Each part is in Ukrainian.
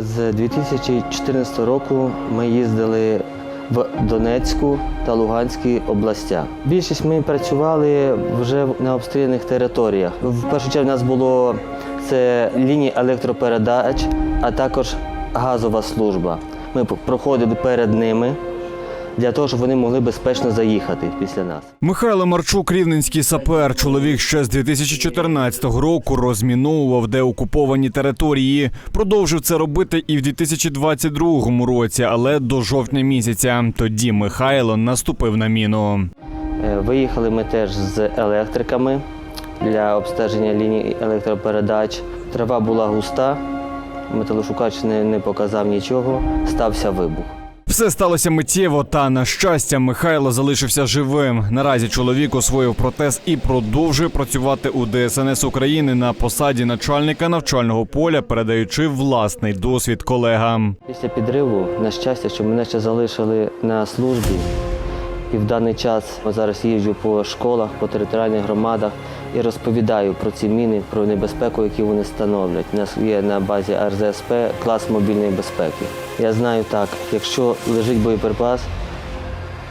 З 2014 року ми їздили в Донецьку та Луганській областях. Більшість ми працювали вже на обстріляних територіях. В першу чергу у нас було це лінії електропередач, а також газова служба. Ми проходили перед ними для того, щоб вони могли безпечно заїхати після нас. Михайло Марчук, рівненський сапер. Чоловік ще з 2014 року розміновував деокуповані території. Продовжив це робити і в 2022 році, але до жовтня місяця. Тоді Михайло наступив на міну. Е, Виїхали ми теж з електриками для обстеження ліній електропередач. Трава була густа, металошукач не, не показав нічого, стався вибух. Все сталося миттєво, та на щастя, Михайло залишився живим. Наразі чоловік освоїв протез і продовжує працювати у ДСНС України на посаді начальника навчального поля, передаючи власний досвід колегам. Після підриву, на щастя, що мене ще залишили на службі. І в даний час зараз їжджу по школах, по територіальних громадах і розповідаю про ці міни, про небезпеку, які вони становлять. У нас є на базі РЗСП клас мобільної безпеки. Я знаю так, якщо лежить боєприпас,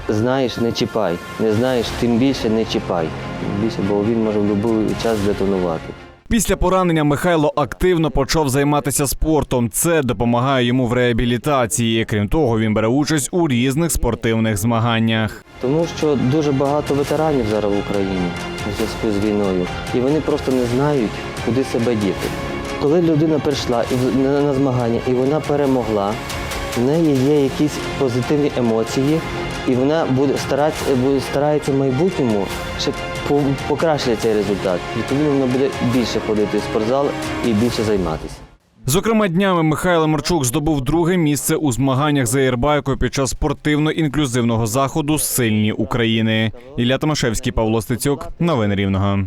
знаєш, не чіпай. Не знаєш, тим більше не чіпай. Більше, бо він може в будь-який час детонувати. Після поранення Михайло активно почав займатися спортом. Це допомагає йому в реабілітації. Крім того, він бере участь у різних спортивних змаганнях. Тому що дуже багато ветеранів зараз в Україні у зв'язку з війною, і вони просто не знають, куди себе діти. Коли людина прийшла на, змагання, і вона перемогла, в неї є якісь позитивні емоції, і вона буде старається в майбутньому по- покращити цей результат. Відповідно, воно буде більше ходити в спортзал і більше займатися. Зокрема, днями Михайло Марчук здобув друге місце у змаганнях за єрбайкою під час спортивно-інклюзивного заходу Сильні України. Ілля Томашевський, Павло Стецюк. Новини Рівного.